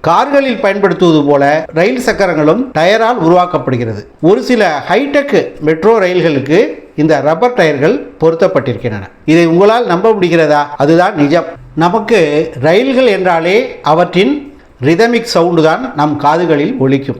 கார்களில் பயன்படுத்துவது போல ரயில் சக்கரங்களும் டயரால் உருவாக்கப்படுகிறது. ஒரு சில ஹைடெக் மெட்ரோ ரயில்களுக்கு இந்த ரப்பர் டயர்கள் பொருத்தப்பட்டிருக்கின்றன. இதை உங்களால் நம்ப முடிகிறதா? அதுதான் நிஜம். நமக்கு ரயில்கள் என்றாலே அவற்றின் ரிதமிக் சவுண்டு தான் நம் காதுகளில் ஒலிக்கும்.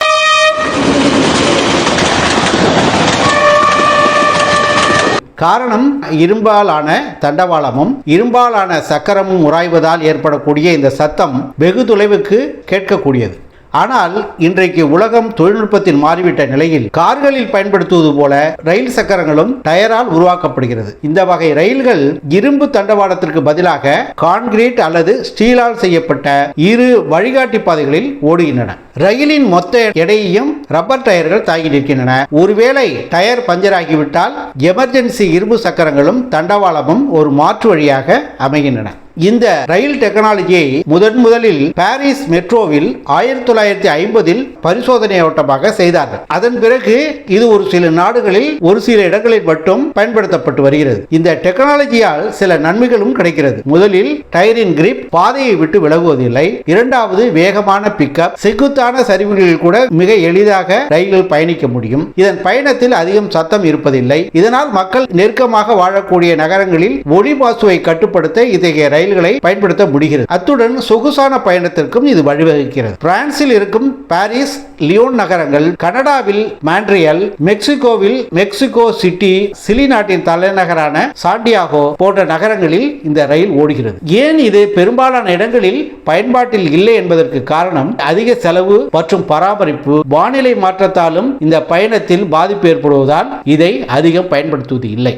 காரணம் இரும்பாலான தண்டவாளமும் இரும்பாலான சக்கரமும் உராய்வதால் ஏற்படக்கூடிய இந்த சத்தம் வெகு தொலைவுக்கு கேட்கக்கூடியது. ஆனால் இன்றைக்கு உலகம் தொழில்நுட்பத்தில் மாறிவிட்ட நிலையில் கார்களில் பயன்படுத்துவது போல ரயில் சக்கரங்களும் டயரால் உருவாக்கப்படுகிறது. இந்த வகை ரயில்கள் இரும்பு தண்டவாளத்திற்கு பதிலாக கான்கிரீட் அல்லது ஸ்டீலால் செய்யப்பட்ட இரு வழிகாட்டி பாதைகளில் ஓடுகின்றன. ரயிலின் மொத்த எடையையும் ரப்பர் டயர்கள் தாங்கி நிற்கின்றன. ஒருவேளை டயர் பஞ்சர் ஆகிவிட்டால் எமர்ஜென்சி இரும்பு சக்கரங்களும் தண்டவாளமும் ஒரு மாற்று வழியாக அமைகின்றன. இந்த ரயில் டெக்னாலஜியை முதன் முதலில் பாரிஸ் மெட்ரோவில் ஆயிரத்தி தொள்ளாயிரத்தி ஐம்பதில் பரிசோதனை ஓட்டமாக செய்தார்கள். அதன் பிறகு இது ஒரு சில நாடுகளில் ஒரு சில இடங்களில் மட்டும் பயன்படுத்தப்பட்டு வருகிறது. இந்த டெக்னாலஜியால் சில நன்மைகளும் கிடைக்கிறது. முதலில் டயரின் கிரிப் பாதையை விட்டு விலகுவதில்லை. இரண்டாவது வேகமான பிக்கப் செங்குத்தான சரிவுகளில் கூட மிக எளிதாக ரயில்கள் பயணிக்க முடியும். இதன் பயணத்தில் அதிகம் சத்தம் இருப்பதில்லை. இதனால் மக்கள் நெருக்கமாக வாழக்கூடிய நகரங்களில் ஒளி மாசுவை கட்டுப்படுத்த இத்தகைய செயல்களை பயன்படுத்த முடிகிறது. அத்துடன் சொகுசான பயணத்திற்கும் இது வழிவகுக்கிறது. பிரான்சில் இருக்கும் பாரிஸ் லியோன் நகரங்கள் கனடாவில் மான்ட்ரியல் மெக்சிகோவில் மெக்சிகோ சிட்டி சிலி நாட்டின் தலைநகரான சாண்டியாகோ போன்ற நகரங்களில் இந்த ரயில் ஓடுகிறது. ஏன் இது பெரும்பாலான இடங்களில் பயன்பாட்டில் இல்லை என்பதற்கு காரணம் அதிக செலவு மற்றும் பராமரிப்பு வானிலை மாற்றத்தாலும் இந்த பயணத்தில் பாதிப்பு ஏற்படுவதால் இதை அதிகம் பயன்படுத்துவது இல்லை.